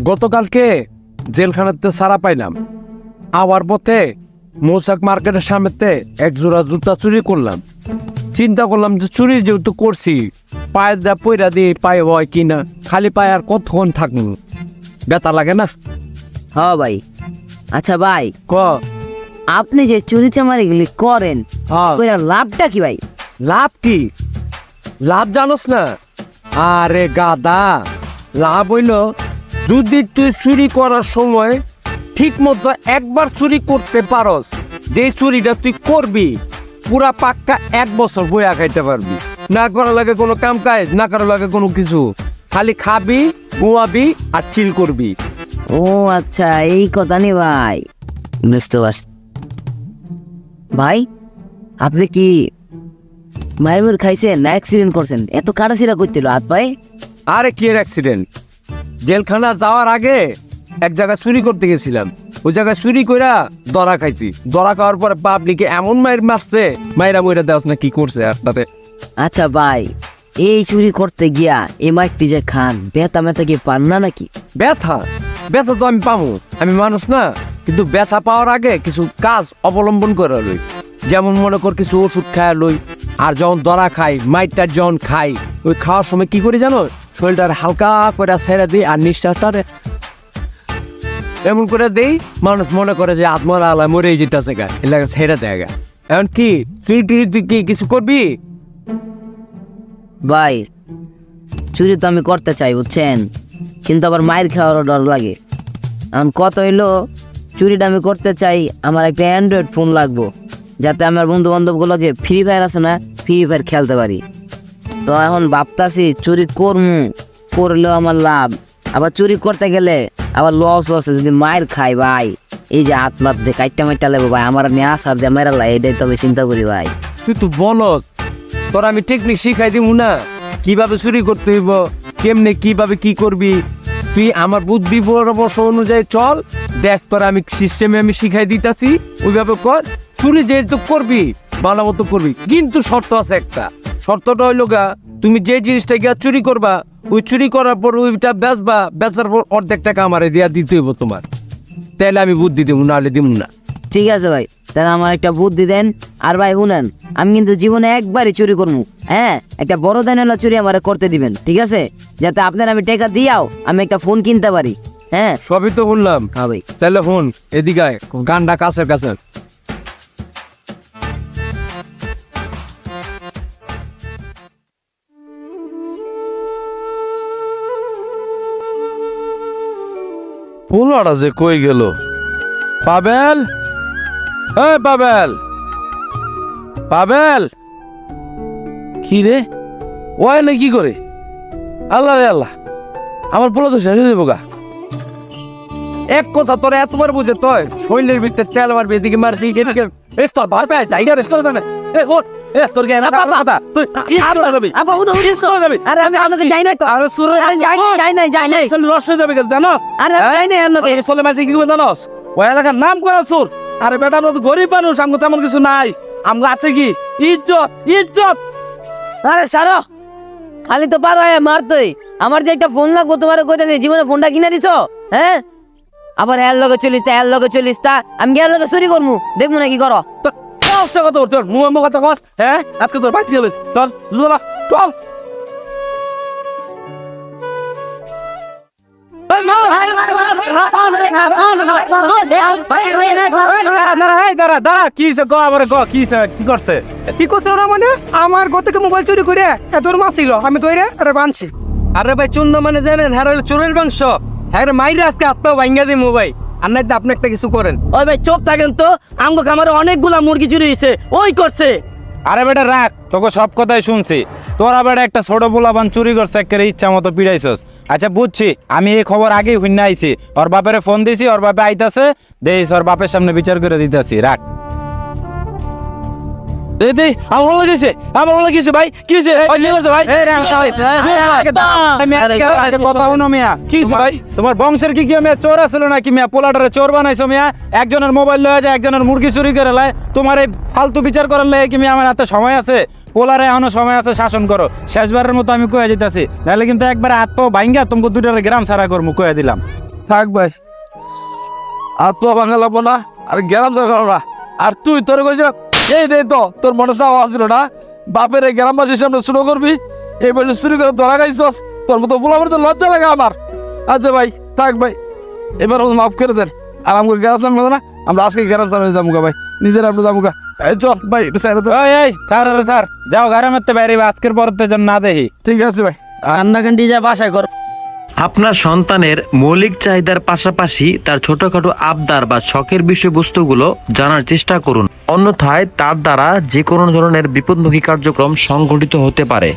গতকালকে জেলখানাতে সারা পাইলাম। আওয়ার পথে মৌসাক মার্কেটের সামনেতে এক জোড়া জুতা চুরি করলাম। চিন্তা করলাম যে চুরি যেহেতু করছি পায়ের দা পয়রা দিয়ে পায়ে হয় কি না খালি পায়ে আর কতক্ষণ থাকুন ব্যথা লাগে না? হ ভাই। আচ্ছা ভাই ক? আপনি যে চুরি চামারি গুলি করেন হ্যাঁ। লাভটা কি ভাই? লাভ কি? লাভ জানোস না? আরে গাদা লাভ হইল যদি তুই চুরি করার সময় ঠিক মতো একবার চুরি করতে পারস যে চুরিটা তুই করবি পুরা পাক্কা এক বছর বইয়া খাইতে পারবি। না করা লাগে কোনো কাম কাজ না করা লাগে কোনো কিছু। খালি খাবি ঘুমাবি আর চিল করবি। ও আচ্ছা এই কথা নি ভাই। বুঝতে পারছি। ভাই আপনি কি মায়ের খাইছেন না অ্যাক্সিডেন্ট করছেন? এত কাটাছিরা করছিল হাত ভাই আরে কি অ্যাক্সিডেন্ট জেলখানা যাওয়ার আগে এক জায়গায় চুরি করতে গেছিলাম। ওই জায়গায় চুরি কইরা দরা খাইছি। দরা খাওয়ার পরে পাবলিকে এমন মায়ের মারছে মায়েরা মইরা দেওয়াস না কি করছে একটাতে আচ্ছা ভাই এই চুরি করতে গিয়া এই মাইকটি যে খান বেতা মেতা কি পান না নাকি? ব্যথা? ব্যথা তো আমি পাবো আমি মানুষ না কিন্তু ব্যথা পাওয়ার আগে কিছু কাজ অবলম্বন করে লই। যেমন মনে কর কিছু ওষুধ খায় লই আর যখন দরা খাই মাইটটার যখন খাই ওই খাওয়ার সময় কি করি জানো শরীরটার হালকা করে ছেড়ে দিই আর নিঃশ্বাসটারে এমন করে দেই, মানুষ মনে করে যে আত্মার আলা মরে যেতেছে গা এলাকা ছেড়ে দেয় গা। এখন কি তুই তুই কি কিছু করবি? ভাই, চুরি তো আমি করতে চাই, বুঝছেন? কিন্তু আবার মায়ের খাওয়ারও ডর লাগে। এখন কত হইল, চুরিটা আমি করতে চাই, আমার একটা অ্যান্ড্রয়েড ফোন লাগবো, যাতে আমার বন্ধু বান্ধবগুলোকে ফ্রি ফায়ার আছে না ফ্রি ফায়ার খেলতে পারি। তো এখন ভাবতাছি, চুরি করমু, করলেও আমার লাভ। আবার চুরি করতে গেলে আবার লস লস যদি মায়ের খাই ভাই। এই যে হাত মাত যে কাইটা মাইটা লাগবো ভাই, আমার নিয়ে আসার দিয়ে মেরা লাই, এটাই তো আমি চিন্তা করি ভাই। তুই তো বলত, তোর আমি টেকনিক শিখাই দিব না। কীভাবে চুরি করতে হইব, কেমনে, কীভাবে, কি করবি? তুই আমার বুদ্ধি পরামর্শ অনুযায়ী চল, দেখ তোর আমি সিস্টেমে আমি শিখাই দিতাছি, ওইভাবে কর। চুরি যেহেতু করবি, ভালো মতো করবি, কিন্তু শর্ত আছে একটা। শর্তটা হইল গা তুমি যে জিনিসটা গিয়া চুরি করবা ওই চুরি করার পর ওইটা বেচবা বেচার পর অর্ধেক টাকা আমারে দিয়া দিতে হইব তোমার। তাহলে আমি বুদ্ধি দিব নাহলে দিব না। ঠিক আছে ভাই তাহলে আমার একটা বুদ্ধি দেন। আর ভাই শুনেন আমি কিন্তু জীবনে একবারই চুরি করব হ্যাঁ একটা বড় দেন হলো চুরি আমার করতে দিবেন ঠিক আছে? যাতে আপনার আমি টাকা দিয়াও আমি একটা ফোন কিনতে পারি। হ্যাঁ? সবই তো শুনলাম। হ্যাঁ ভাই। তাহলে ফোন এদিকে গানটা কাছের কাছে পোলাটা যে কই গেল? পাবেল? এই পাবেল! পাবেল! কি রে? ওয়াই না কি করে? আল্লাহ রে আল্লাহ! আমার পোলা তো শেষ হয়ে যাব গা। এক কথা তোর এতবার বুঝে তুই শৈলের ভিতরে তেল মারবি, এদিকে মারবি, এদিকে এ তোর ভাই পায় যাই না রে তোর জানে এ ওর এ তোর তুই কি হাত লাগাবি আপা উনো উনো চলে যাবি আরে আমি আপনাকে যাই নাই তো। আরে সুরে আরে যাই নাই যাই নাই যাই নাই। চল রস হয়ে যাবে কেন জানো? আরে আমি যাই নাই আপনাকে এই চলে মাসে কি জানোস ওই এলাকার নাম করা সুর। আরে বেটা আমরা তো গরিব মানুষ আমগো তেমন কিছু নাই। আমগো আছে কি? ইজ্জত ইজ্জত। আরে সারো। খালি তো পারো মার মারতই আমার যে একটা ফোন লাগবো তোমার নেই। জীবনে ফোনটা কিনে দিছো? হ্যাঁ? আবার এর লগে চলিস তা এর লগে চলিস তা। আমি গিয়ে লগে চুরি করব দেখব না কি করো? তোর কষ্ট কত তোর মুখ মুখ কস হ্যাঁ? আমার থেকে মোবাইল চুরি করে তোর মা ছিল। আমি তো আরে বানছি। আরে ভাই চুন্ন মানে জানেন হ্যাঁ চোরের মাংস। হ্যাঁ মাইরে আজকে আত্মা ভাঙ্গা দিই মোবাইল আর নাই তো আপনি একটা কিছু করেন। ওই ভাই চোখ থাকেন তো। আমগো খামারে অনেকগুলা মুরগি চুরি হয়েছে ওই করছে। আরে বেটা রাখ। তোকে সব কথাই শুনছি। তোরা বেটা একটা ছোট পোলাপান চুরি করছে একেবারে ইচ্ছা মতো পিড়াইছস। আচ্ছা বুঝছি। আমি এই খবর আগেই শুনে আইছি। ওর বাপের ফোন দিছি ওর বাপে আইতাছে। দেইস ওর বাপের সামনে বিচার করে দিতেছি। রাখ। দে দে আমার ভালো লাগছে আমার ভালো লাগছে ভাই। কি হয়েছে? নিয়ে গেছে ভাই। কথা শুনো মিয়া কি হয়েছে ভাই? তোমার বংশের কি কি মিয়া চোর আছিল নাকি মিয়া? পোলাটারে চোর বানাইছো মিয়া? একজনের মোবাইল লয়ে যায় একজনের মুরগি চুরি করে তোমার এই ফালতু বিচার করার লাগে কি মিয়া আমার হাতে সময় আছে? পোলারে এখনও সময় আছে শাসন করো। শেষবারের মতো আমি কয়ে যেতেছি নাহলে কিন্তু একবার হাত পাও ভাঙ্গা তোমাকে দুটার গ্রাম সারা করব কয়ে দিলাম। থাক ভাই। আর তো ভাঙা লাগবো না আর গ্রাম না। আর তুই তোর কইছিস এই রে তো তোর মনে চাওয়া ছিল না? বাপের এই গ্রামবাসীর সামনে শুরু করবি? এই বছর শুরু করে ধরা খাইছস তোর মতো বলাবার তো লজ্জা লাগে আমার। আচ্ছা ভাই থাক ভাই। এবার মাফ করে দেন। আর আমাকে গ্রাম সামনে না আমরা আজকে গ্রাম সামনে যাব ভাই। নিজের আমরা যাব চল ভাই স্যার স্যার যাও গাড়ি মারতে বাইরে আজকের পরতে যেন না দেখি। ঠিক আছে ভাই। কান্নাকান্টি যা বাসায় কর। আপনার সন্তানের মৌলিক চাহিদার পাশাপাশি তার ছোটখাটো আবদার বা শখের বিষয়বস্তুগুলো জানার চেষ্টা করুন। অন্যথায় তার দ্বারা যে কোনো ধরনের বিপদমুখী কার্যক্রম সংঘটিত হতে পারে।